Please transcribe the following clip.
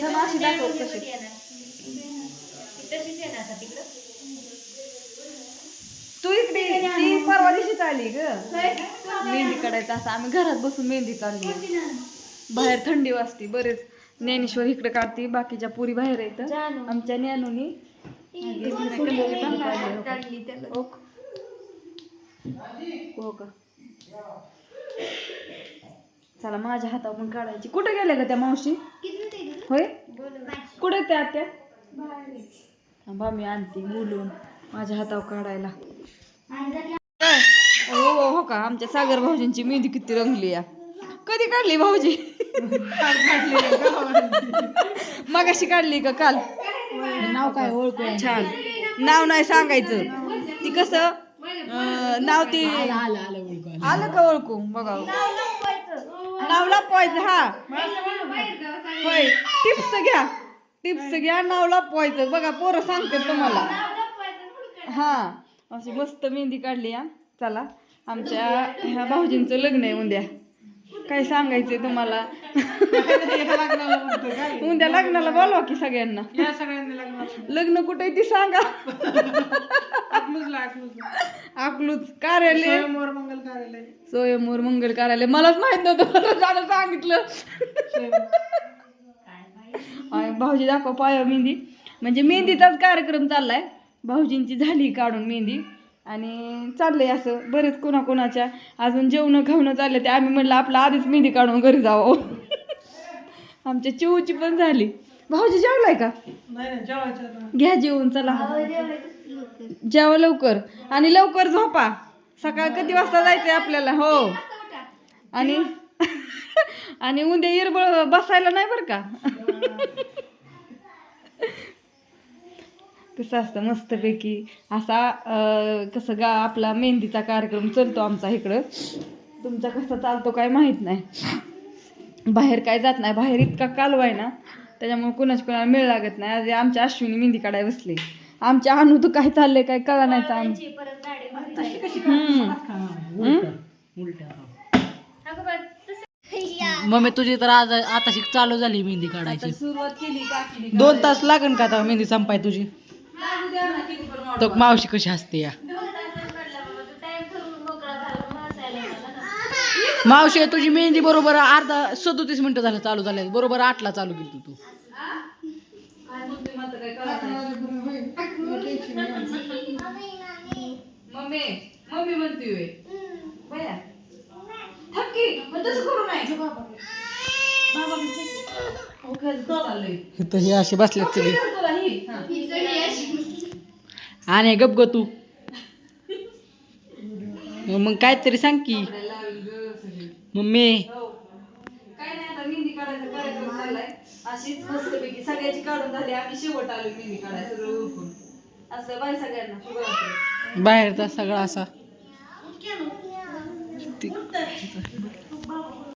थांब, अशी दाखव कशी. तशीच आता तिकडं? तू इकडे ये. ती परवा दिवशीच आली ग. मेहंदी काढायचं असं आम्ही घरात बसून मेहंदी काढली बाहेर थंडी वाजते बरेच. ज्ञानेश्वर इकडे काढते बाकीच्या पुरी बाहेर येतं जानू. आमच्या ज्ञानूनी. काढली. काढली त्याला. हो का? हो का? चला माझ्या हातावर पण काढायची. कुठे गेल्या का त्या मावशी? होय? कुठे त्या त्या थांबा मी आणते बोलून माझ्या हातावर काढायला. हो हो, हो का? आमच्या सागर भाऊजींची मेहंदी किती रंगली या. कधी काढली भाऊजी? मगाशी काढली का काल? नाव काय? ओळखू छान. नाव नाही सांगायचं. ती कसं? नाव ती आलं का ओळखू? बघा. नवला लपवायचं हा. होय टिप्स घ्या. टिप्स घ्या नवला लपवायचं बघा पोरं सांगते तुम्हाला. हा. अशी मस्त मेहंदी काढली या चला आमच्या ह्या भाऊजींचं लग्न आहे उद्या. काय सांगायचंय तुम्हाला? उद्या लग्नाला बोलवा की सगळ्यांना. या सगळ्यांनी लग्नाला. लग्न कुठे ती सांगा. अकलूच कार्यालय. स्वयंवर मंगल कार्यालय. स्वयंवर मंगल कार्यालय. मलाच माहीत नव्हतं मला जाणं सांगितलं. भाऊजी दाखव पाया मेहंदी. म्हणजे मेहंदीचाच कार्यक्रम चाललाय. भाऊजींची झाली काढून मेहंदी. आणि चाललंय असं. बरेच कोणाकोणाच्या अजून जेवण खावणं चाललंय ते आम्ही म्हणलं आपलं आधीच मेहंदी काढून घरी जावं. आमच्या चिवची पण झाली. भाऊजी जेवलाय का. घ्या जेवून चला. जेवा लवकर. आणि लवकर झोपा. सकाळ किती वाजता जायचंय आपल्याला? हो. आणि आणि उद्या इरबळ बसायला नाही बरं का? कसं असतं मस्तपैकी. असा अं, कसं गा आपला मेहंदीचा कार्यक्रम चालतो आमचा इकडं. तुमचा कसा चालतो काय माहीत नाही. बाहेर काय जात नाही बाहेर इतका कालवा आहे ना त्याच्यामुळे कुणाच्या कुणाला मेळ लागत नाही. आज आमच्या अश्विनी मेहंदी काढाय बसले. आमच्या अनु तर काय चाललंय काय कळा नाही मम्मी तुझी तर आज आता शिक चालू झाली मेहंदी काढायची. सुरुवात केली काकीने दोन तास लागन का आता मेहंदी संपाय तुझी? तो मावशी कशी असते या? झाला. मावशी तुझी मेहंदी बरोबर अर्धा सदोतीस मिनिटं झालं चालू झाल्या बरोबर आठला चालू केली तू. मम्मी मम्मी म्हणते हो, हे अशी बसल्यात सगळी. आणि गप ग तू मग काहीतरी सांग की. मम्मी. काय नाही आता मेहंदी काढायचा कार्यक्रम चाललाय अशीच मस्तपैकी सगळ्याची काढून झाली आम्ही शेवट आलो मेहंदी काढायला सगळं उरकून असं बाय सगळ्यांना शुभरात्री बाहेरचा सगळा असा